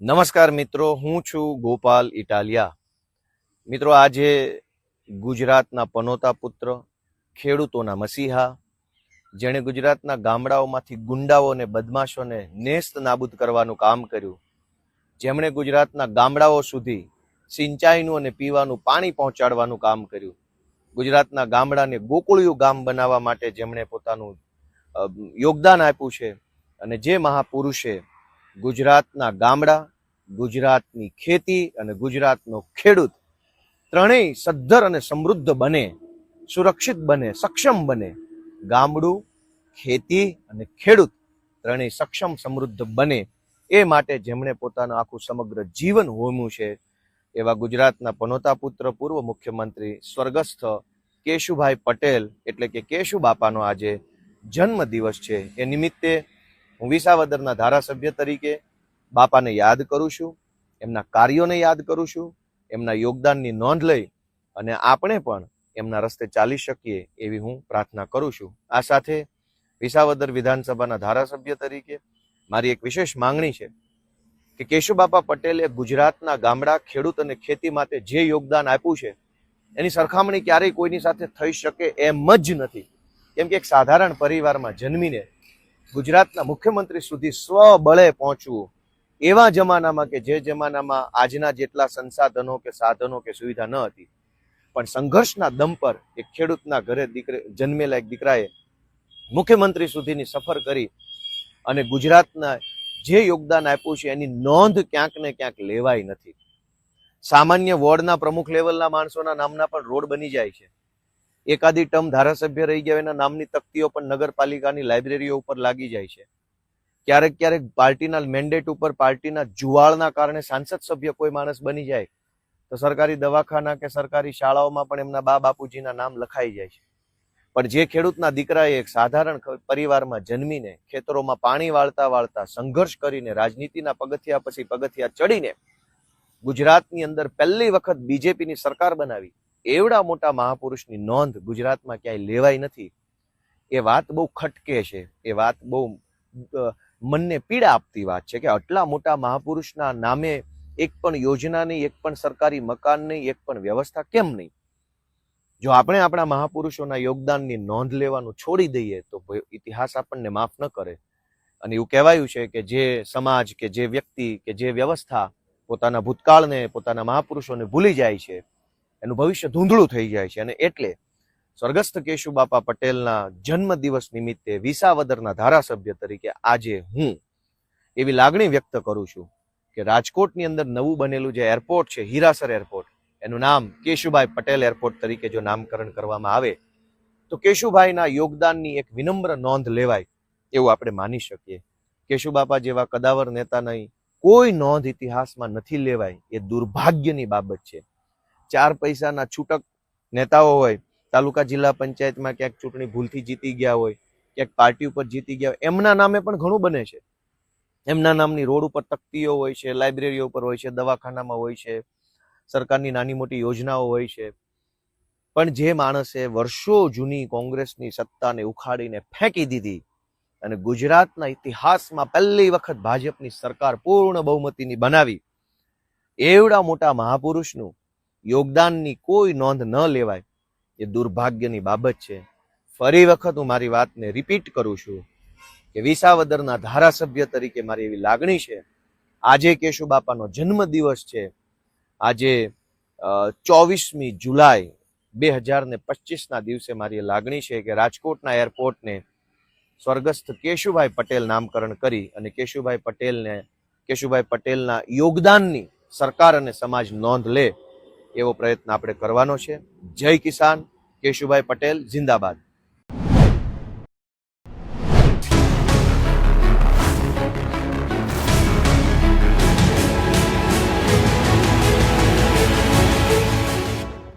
નમસ્કાર મિત્રો, હું છું ગોપાલ ઇટાલિયા. મિત્રો, આજે ગુજરાતના પનોતા પુત્ર, ખેડૂતોના મસીહા, જેણે ગુજરાતના ગામડાઓમાંથી ગુંડાઓ અને બદમાશોને નેસ્ત નાબૂદ કરવાનું કામ કર્યું, જેમણે ગુજરાતના ગામડાઓ સુધી સિંચાઈનું અને પીવાનું પાણી પહોંચાડવાનું કામ કર્યું, ગુજરાતના ગામડાને ગોકુળિયું ગામ બનાવવા માટે જેમણે પોતાનું યોગદાન આપ્યું છે અને જે મહાપુરુષે ગુજરાતના ગામડા ગુજરાતની ખેતી અને ગુજરાતનો ખેડૂત ત્રણેય સદ્ધર અને સમૃદ્ધ બને, સુરક્ષિત બને, સક્ષમ બને. ગામડું, ખેતી અને ખેડૂત ત્રણેય સક્ષમ, સમૃદ્ધ બને. એ માટે જેમણે પોતાનું આખું સમગ્ર જીવન હોમ્યું છે, એવા ગુજરાતના પનોતા પુત્ર, પૂર્વ મુખ્યમંત્રી સ્વર્ગસ્થ કેશુભાઈ પટેલ, એટલે કે કેશુ બાપાનો આજે જન્મ દિવસ છે. એ નિમિત્તે હું વિસાવદરના ધારાસભ્ય તરીકે બાપાને યાદ કરું છું, એમના કાર્યોને યાદ કરું છું, એમના યોગદાનની નોંધ લઈ અને આપણે પણ એમના રસ્તે ચાલી શકીએ એવી હું પ્રાર્થના કરું છું. આ સાથે વિસાવદર વિધાનસભાના ધારાસભ્ય તરીકે મારી એક વિશેષ માંગણી છે કે કેશુબાપા પટેલે ગુજરાતના ગામડા, ખેડૂત અને ખેતી માટે જે યોગદાન આપ્યું છે, એની સરખામણી ક્યારેય કોઈની સાથે થઈ શકે એમ જ નથી. કેમ કે એક સાધારણ પરિવારમાં જન્મીને ગુજરાતના મુખ્યમંત્રી સુધી સ્વબળે પહોંચવું એવા જમાનામાં કે જે જમાનામાં આજના જેટલા સંસાધનો કે સાધનો કે સુવિધા ન હતી, પણ સંઘર્ષના દમ પર એક ખેડૂતના ઘરે દીકરે, જન્મેલા એક દીકરાએ મુખ્યમંત્રી સુધીની સફર કરી અને ગુજરાતના જે યોગદાન આપ્યું છે એની નોંધ ક્યાંક ને ક્યાંક લેવાય નથી. સામાન્ય વોર્ડના પ્રમુખ લેવલના માણસોના નામના પણ રોડ બની જાય છે. એકાદી ટર્મ ધારાસભ્ય રહી ગયા એના નામની તકતીઓ પણ નગરપાલિકાની લાઇબ્રેરીઓ ઉપર લાગી જાય છે. ક્યારેક ક્યારેક પાર્ટીના મેન્ડેટ ઉપર પાર્ટીના જુવાળના કારણે સાંસદ સભ્ય કોઈ માણસ બની જાય, તો સરકારી દવાખાના કે સરકારી શાળાઓમાં પણ એમના બા બાપુજીના નામ લખાઈ જાય છે. પણ જે ખેડૂતના દીકરાએ એક સાધારણ પરિવારમાં જન્મીને ખેતરોમાં પાણી વાળતા વાળતા સંઘર્ષ કરીને રાજનીતિના પગથિયા પછી પગથિયા ચડીને ગુજરાતની અંદર પહેલી વખત બીજેપીની સરકાર બનાવી, એવડા મોટા મહાપુરુષની નોંધ ગુજરાતમાં ક્યાંય લેવાઈ નથી. એ વાત બહુ ખટકે છે, એ વાત બહુ મનને પીડા આપતી વાત છે કે આટલા મોટા મહાપુરુષના નામે એક પણ યોજના નહીં, એક પણ સરકારી મકાન નહીં, એક પણ વ્યવસ્થા કેમ નહીં? જો આપણે આપણા મહાપુરુષોના યોગદાનની નોંધ લેવાનું છોડી દઈએ તો ઇતિહાસ આપણને માફ ન કરે. અને એવું કહેવાયું છે કે જે સમાજ કે જે વ્યક્તિ કે જે વ્યવસ્થા પોતાના ભૂતકાળને, પોતાના મહાપુરુષોને ભૂલી જાય છે, એનું ભવિષ્ય ધૂંધળું થઈ જાય છે. અને એટલે સ્વર્ગસ્થ કેશુબાપા પટેલના જન્મ દિવસ નિમિત્તે વિસાવદરના ધારાસભ્ય તરીકે આજે હું એવી લાગણી વ્યક્ત કરું છું કે રાજકોટની અંદર નવું બનેલું જે એરપોર્ટ છે, હીરાસર એરપોર્ટ, એનું નામ કેશુભાઈ પટેલ એરપોર્ટ તરીકે જો નામકરણ કરવામાં આવે, તો કેશુભાઈના યોગદાનની એક વિનમ્ર નોંધ લેવાય એવું આપણે માની શકીએ. કેશુબાપા જેવા કદાવર નેતા નહીં, કોઈ નોંધ ઇતિહાસમાં નથી લેવાય. એ દુર્ભાગ્યની બાબત છે. ચાર પૈસાના છૂટક નેતાઓ હોય તાલુકા જિલ્લા પંચાયતમાં ક્યાંક ચૂંટણી ભૂલથી જીતી ગયા હોય, ક્યાંક પાર્ટી ઉપર જીતી ગયા હોય, એમના નામે પણ ઘણું બને છે. એમના નામની રોડ ઉપર તકતીઓ હોય છે, લાઇબ્રેરીઓ ઉપર હોય છે, દવાખાનામાં હોય છે, સરકારની નાની મોટી યોજનાઓ હોય છે. પણ જે માણસે વર્ષો જૂની કોંગ્રેસની સત્તાને ઉખાડીને ફેંકી દીધી અને ગુજરાતના ઇતિહાસમાં પહેલી વખત ભાજપની સરકાર પૂર્ણ બહુમતીની બનાવી, એવડા મોટા મહાપુરુષનું યોગદાનની કોઈ નોંધ ન લેવાય. એ દુર્ભાગ્યની બાબત છે. ફરી વખત હું મારી વાતને રિપીટ કરું છું કે વિસાવદરના ધારાસભ્ય તરીકે મારી એવી લાગણી છે. આજે કેશુબાપાનો જન્મ દિવસ છે. આજે ચોવીસમી જુલાઈ બે હજાર ને પચીસના દિવસે મારી લાગણી છે કે રાજકોટના એરપોર્ટને સ્વર્ગસ્થ કેશુભાઈ પટેલ નામકરણ કરી અને કેશુભાઈ પટેલને, કેશુભાઈ પટેલના યોગદાનની સરકાર અને સમાજ નોંધ લે. એવો પ્રયત્ન આપણે કરવાનો છે. જય કિસાન કેશુભાઈ પટેલ જિંદાબાદ.